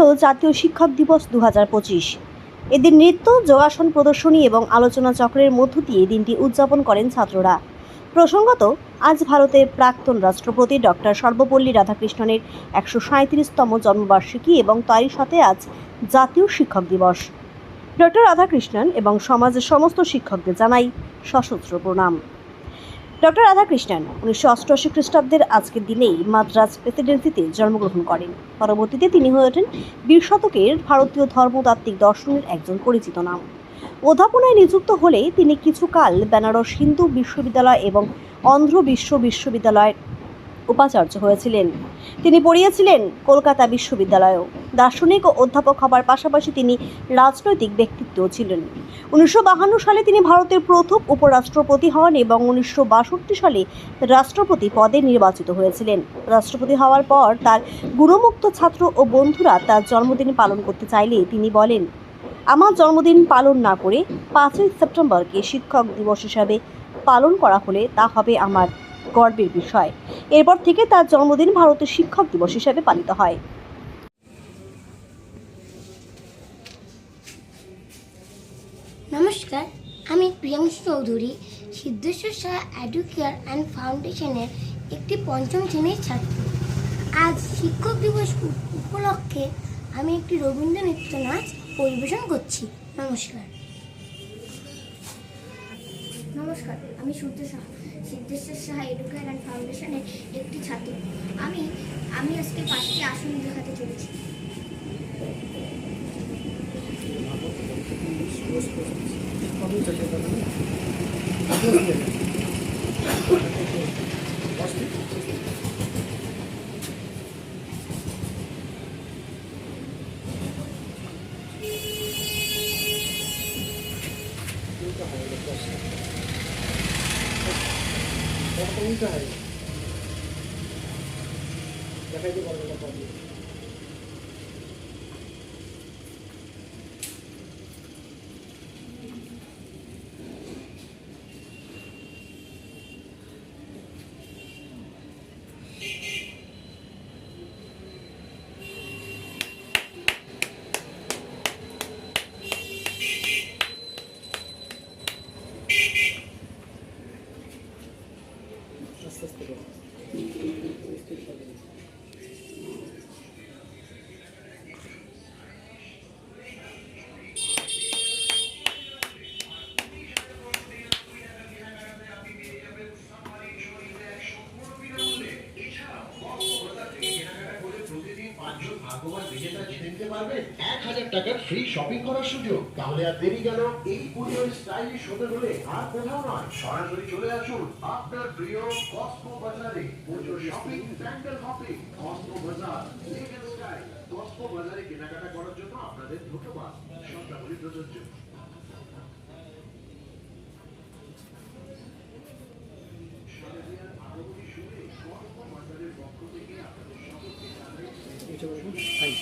হলো জাতীয় শিক্ষক দিবস দু হাজার পঁচিশ। এদিন নৃত্য, যোগাসন প্রদর্শনী এবং আলোচনা চক্রের মধ্য দিয়ে দিনটি উদযাপন করেন ছাত্ররা। প্রসঙ্গত, আজ ভারতের প্রাক্তন রাষ্ট্রপতি ডক্টর সর্বপল্লী রাধাকৃষ্ণনের একশো সাঁত্রিশতম জন্মবার্ষিকী এবং তারই সাথে আজ জাতীয় শিক্ষক দিবস। ডক্টর রাধাকৃষ্ণন এবং সমাজের সমস্ত শিক্ষকদের জানাই সশস্ত্র প্রণাম। ডক্টর রাধাকৃষ্ণন উনিশশো অষ্টআশি খ্রিস্টাব্দের আজকের দিনেই মাদ্রাজ প্রেসিডেন্সিতে জন্মগ্রহণ করেন। পরবর্তীতে তিনি হয়ে ওঠেন বিশ শতকের ভারতীয় ধর্মতাত্ত্বিক দর্শনের একজন পরিচিত নাম। অধ্যাপনায় নিযুক্ত হলে তিনি কিছুকাল বেনারস হিন্দু বিশ্ববিদ্যালয় এবং অন্ধ্র বিশ্ব বিশ্ববিদ্যালয়ের উপাচার্য হয়েছিলেন। তিনি পড়িয়েছিলেন কলকাতা বিশ্ববিদ্যালয়েও। দার্শনিক ও অধ্যাপক হবার পাশাপাশি তিনি রাজনৈতিক ব্যক্তিত্বও ছিলেন। উনিশশো সালে তিনি ভারতের প্রথম উপরাষ্ট্রপতি হন এবং উনিশশো বাষট্টি সালে রাষ্ট্রপতি পদে নির্বাচিত হয়েছিলেন। রাষ্ট্রপতি হওয়ার পর তার গুণমুক্ত ছাত্র ও বন্ধুরা তার জন্মদিন পালন করতে চাইলে তিনি বলেন, আমার জন্মদিন পালন না করে পাঁচই সেপ্টেম্বরকে শিক্ষক দিবস হিসাবে পালন করা হলে তা হবে আমার গর্বের বিষয়। এরপর থেকে তার জন্মদিন ভারতের শিক্ষক দিবস হিসাবে পালিত হয়। নমস্কার, আমি প্রিয়াংশু চৌধুরী, সিদ্ধেশ্বর শাহ এডুকেয়ার অ্যান্ড ফাউন্ডেশনের একটি পঞ্চম শ্রেণির ছাত্র। আজ শিক্ষক দিবস উপলক্ষে আমি একটি রবীন্দ্র নৃত্য নাচ পরিবেশন করছি। নমস্কার। নমস্কার, আমি সূর্য সাহা, সিদ্ধেশ্বর সাহা এডুকেয়ার অ্যান্ড ফাউন্ডেশনের একটি ছাত্র। আমি আমি আজকে পাঁচটি আসন দেখাতে চলেছি। Kaya kung ikaw, nakaya eh. di ba rin ang pabili? Gracias, বিজেতা জিতে নিতে পারবেন এক হাজার টাকার ফ্রি শপিং করার সুযোগ। তাহলে আর দেরি কেন? এই পুজোর স্টাইলিশ হতে হলে আর কোথাও নয়। সরাসরি চলে আসুন আপনার প্রিয় কসমো বাজারে পুজোর shopping sandal hopping Cosmo Bazar legal style Cosmo বাজারে কেনাকাটা করার জন্য আপনাদের ধন্যবাদ। শর্তাবলী প্রযোজ্য। はい。